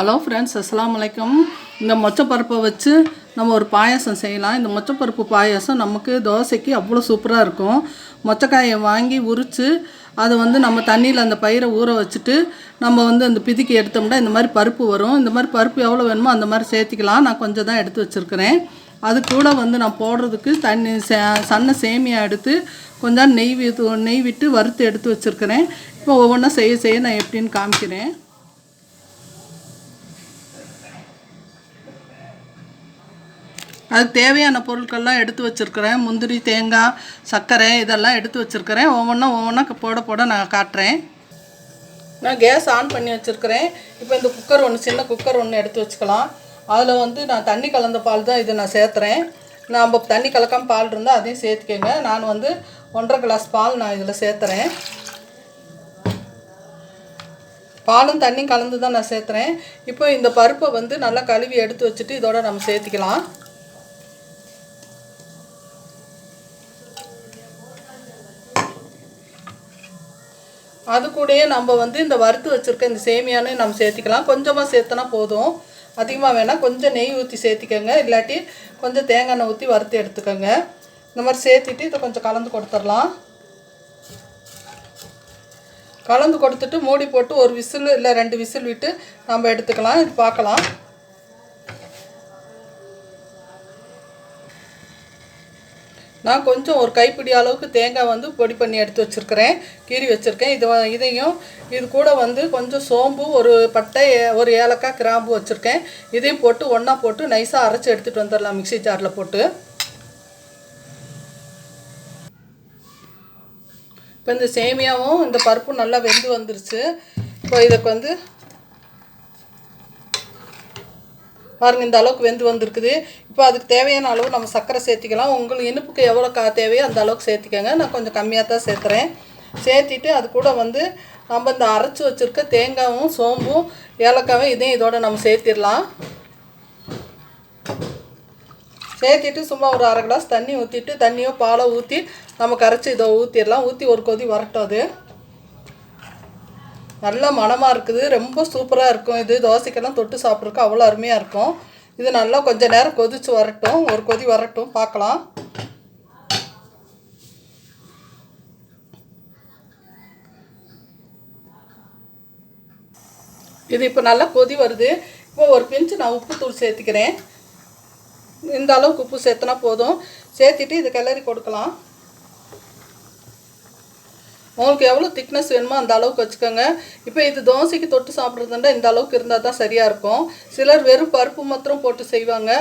Hello friends அஸ்லாம் வலைக்கம் இந்த மொச்சப்பருப்பை வச்சு நம்ம ஒரு பாயாசம் செய்யலாம். இந்த மொச்சப்பருப்பு பாயாசம் நமக்கு தோசைக்கு அவ்வளோ சூப்பராக இருக்கும். மொச்சக்காயை வாங்கி உரித்து அதை வந்து நம்ம தண்ணியில் அந்த பயிரை ஊற வச்சுட்டு நம்ம வந்து அந்த பிதுக்கி எடுத்தோம்னா இந்த மாதிரி பருப்பு வரும். இந்த மாதிரி பருப்பு எவ்வளோ வேணுமோ அந்த மாதிரி சேர்த்திக்கலாம். நான் கொஞ்சம் தான் எடுத்து வச்சுருக்கிறேன். அது கூட வந்து நான் போடுறதுக்கு தண்ணி சன்ன சேமியா எடுத்து கொஞ்சம் நெய் நெய் விட்டு வறுத்து எடுத்து வச்சுருக்கிறேன். இப்போ ஒவ்வொன்றா செய்ய செய்ய நான் எப்படின்னு காமிக்கிறேன். அதுக்கு தேவையான பொருட்கள்லாம் எடுத்து வச்சுருக்கிறேன். முந்திரி தேங்காய் சர்க்கரை இதெல்லாம் எடுத்து வச்சுருக்கிறேன். ஒவ்வொன்றா ஒவ்வொன்றா போட போட நான் காட்டுறேன். நான் கேஸ் ஆன் பண்ணி வச்சுருக்கிறேன். இப்போ இந்த குக்கர் ஒன்று சின்ன குக்கர் ஒன்று எடுத்து வச்சுக்கலாம். அதில் வந்து நான் தண்ணி கலந்த பால் தான் இதை நான் சேர்த்துறேன். நம்ம தண்ணி கலக்காம பால் இருந்தால் அதையும் சேர்த்துக்கோங்க. நான் வந்து ஒன்றரை கிளாஸ் பால் நான் இதில் சேர்த்துறேன். பாலும் தண்ணியும் கலந்து தான் நான் சேர்த்துறேன். இப்போ இந்த பருப்பை வந்து நல்லா கழுவி எடுத்து வச்சுட்டு இதோட நம்ம சேர்த்திக்கலாம். அது கூடயே நம்ம வந்து இந்த வறுத்து வச்சுருக்க இந்த சேமியானு நம்ம சேர்த்திக்கலாம். கொஞ்சமாக சேர்த்தனா போதும். அதிகமாக வேணால் கொஞ்சம் நெய் ஊற்றி சேர்த்திக்கோங்க. இல்லாட்டி கொஞ்சம் தேங்காய் எண்ணெய் ஊற்றி வறுத்து எடுத்துக்கோங்க. இந்த மாதிரி சேர்த்திட்டு இதை கொஞ்சம் கலந்து கொடுத்துடலாம். கலந்து கொடுத்துட்டு மூடி போட்டு ஒரு விசில் இல்லை ரெண்டு விசில் விட்டு நம்ம எடுத்துக்கலாம். இது பார்க்கலாம். நான் கொஞ்சம் ஒரு கைப்பிடி அளவுக்கு தேங்காய் வந்து பொடி பண்ணி எடுத்து வச்சுருக்கிறேன். கீறி வச்சுருக்கேன். இது வ- இதையும் இது கூட வந்து கொஞ்சம் சோம்பு ஒரு பட்டை ஒரு ஏலக்காய் கிராம்பு வச்சுருக்கேன். இதையும் போட்டு ஒன்றா போட்டு நைஸாக அரைச்சி எடுத்துகிட்டு வந்துடலாம் மிக்ஸி ஜாரில் போட்டு. இப்போ இந்த சேமியாவும் இந்த பருப்பும் நல்லா வெந்து வந்துருச்சு. இப்போ இதுக்கு வந்து பாருங்கள் இந்த அளவுக்கு வெந்து வந்திருக்குது. இப்போ அதுக்கு தேவையான அளவு நம்ம சர்க்கரை சேர்த்திக்கலாம். உங்களுக்கு இனிப்புக்கு எவ்வளோ கா தேவையோ அந்த அளவுக்கு சேர்த்திக்கோங்க. நான் கொஞ்சம் கம்மியாக தான் சேர்த்துறேன் சேர்த்திட்டு அது கூட வந்து நம்ம இந்த அரைச்சி வச்சுருக்க தேங்காயும் சோம்பும் ஏலக்காவும் இதையும் இதோடு நம்ம சேர்த்திடலாம். சேர்த்திட்டு சும்மா ஒரு அரை கிளாஸ் தண்ணி ஊற்றிட்டு தண்ணியோ பாலோ ஊற்றி நம்ம கரைச்சி இதை ஊற்றிடலாம் ஊற்றி ஒரு கொதி வரட்டும் அது. நல்ல மணமாக இருக்குது. ரொம்ப சூப்பராக இருக்கும் இது. தோசைக்கெல்லாம் தொட்டு சாப்பிட்றதுக்கு அவ்வளோ அருமையாக இருக்கும். இது நல்லா கொஞ்சம் நேரம் கொதித்து வரட்டும். ஒரு கொதி வரட்டும். பார்க்கலாம். இது இப்போ நல்லா கொதி வருது. இப்போ ஒரு பிஞ்சு நான் உப்புத்தூள் சேர்த்துக்கிறேன். இந்த அளவுக்கு உப்பு சேர்த்துனா போதும். சேர்த்துட்டு இது கிளறி கொடுக்கலாம். உங்களுக்கு எவ்வளோ திக்னஸ் வேணுமோ அந்த அளவுக்கு வச்சுக்கோங்க. இப்போ இது தோசைக்கு தொட்டு சாப்பிட்றதுண்டா இந்த அளவுக்கு இருந்தால் தான் சரியாக இருக்கும். சிலர் வெறும் பருப்பு மாத்திரம் போட்டு செய்வாங்க.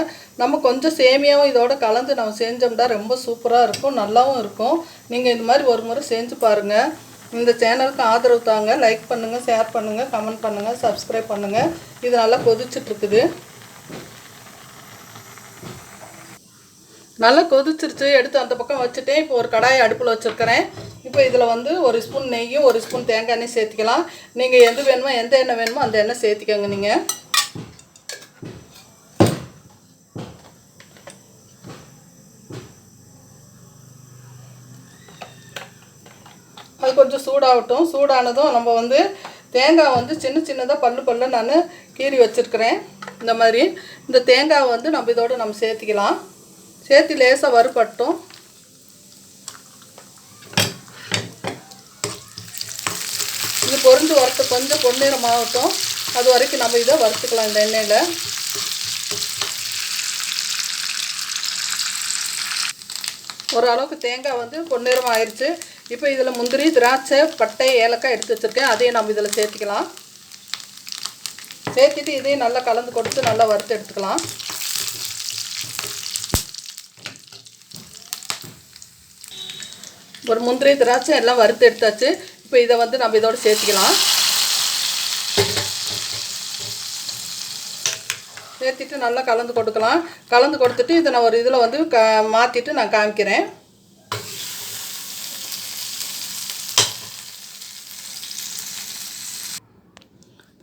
நம்ம கொஞ்சம் சேமியாவும் இதோட கலந்து நம்ம செஞ்சோம்னா ரொம்ப சூப்பராக இருக்கும் நல்லாவும் இருக்கும். நீங்கள் இந்த மாதிரி ஒரு முறை செஞ்சு பாருங்கள் இந்த சேனலுக்கு ஆதரவு தாங்க. லைக் பண்ணுங்கள் ஷேர் பண்ணுங்கள் கமெண்ட் பண்ணுங்கள் சப்ஸ்கிரைப் பண்ணுங்கள் இது நல்லா கொதிச்சிட்ருக்குது நல்லா கொதிச்சிருச்சு. எடுத்து அந்த பக்கம் வச்சுட்டேன். இப்போ ஒரு கடாயை அடுப்பில் வச்சுருக்கிறேன். இப்போ இதில் வந்து ஒரு ஸ்பூன் நெய்யும் ஒரு ஸ்பூன் தேங்காய் எண்ணெய் சேர்த்திக்கலாம். நீங்கள் எது வேணுமோ எந்த எண்ணெய் வேணுமோ அந்த எண்ணெய் சேர்த்துக்கோங்க நீங்கள் அது கொஞ்சம் சூடாகட்டும். சூடானதும் நம்ம வந்து தேங்காய் வந்து சின்ன சின்னதாக பல்லு பல்லு நான் கீறி வச்சுருக்கிறேன். இந்த மாதிரி. இந்த தேங்காய் வந்து நம்ம இதோடு நம்ம சேர்த்திக்கலாம். சேர்த்து லேசாக வறுபட்டும். பொருந்து வறுத்து கொஞ்சம் பொன்னிறமாகட்டும். அது வரைக்கும் நம்ம இதை வறுத்துக்கலாம் இந்த எண்ணெயில். ஓரளவுக்கு தேங்காய் வந்து பொன்னிறம் ஆயிடுச்சு இப்போ இதில் முந்திரி திராட்சை பட்டை ஏலக்காய் எடுத்து வச்சுருக்கேன். அதையும் நம்ம இதில் சேர்த்துக்கலாம். சேர்த்துட்டு இதையும் நல்லா கலந்து கொடுத்து நல்லா வறுத்து எடுத்துக்கலாம். ஒரு முந்திரி திராட்சை எல்லாம் வறுத்து எடுத்தாச்சு. இப்போ இதை வந்து நம்ம இதோடு சேர்த்திக்கலாம். சேர்த்திட்டு நல்லா கலந்து கொடுக்கலாம். கலந்து கொடுத்துட்டு இதை நான் ஒரு இதில் வந்து க மாற்றிட்டு நான் காமிக்கிறேன்.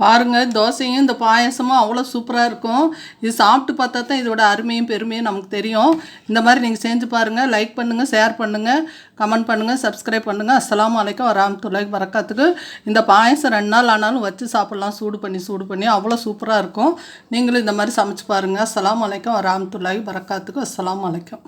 பாருங்கள் தோசையும் இந்த பாயாசமும் அவ்வளோ சூப்பராக இருக்கும். இது சாப்பிட்டு பார்த்தா தான் இதோட அருமையும் பெருமையும் நமக்கு தெரியும். இந்த மாதிரி நீங்கள் செஞ்சு பாருங்கள் லைக் பண்ணுங்கள் ஷேர் பண்ணுங்கள் கமெண்ட் பண்ணுங்கள் சப்ஸ்கிரைப் பண்ணுங்கள் அஸ்லாம் அலைக்கும் வரமத்துல்லாஹி வரக்காத்துக்கு இந்த பாயாசம் ரெண்டு நாள் ஆனாலும் வச்சு சாப்பிட்லாம் சூடு பண்ணி சூடு பண்ணி அவ்வளோ சூப்பராக இருக்கும். நீங்களும் இந்த மாதிரி சமைச்சு பாருங்கள் அஸ்லாம் அலைக்கும் வரமத்துல்லாஹி வரக்காத்துக்கு அஸ்லாம் வலைக்கம்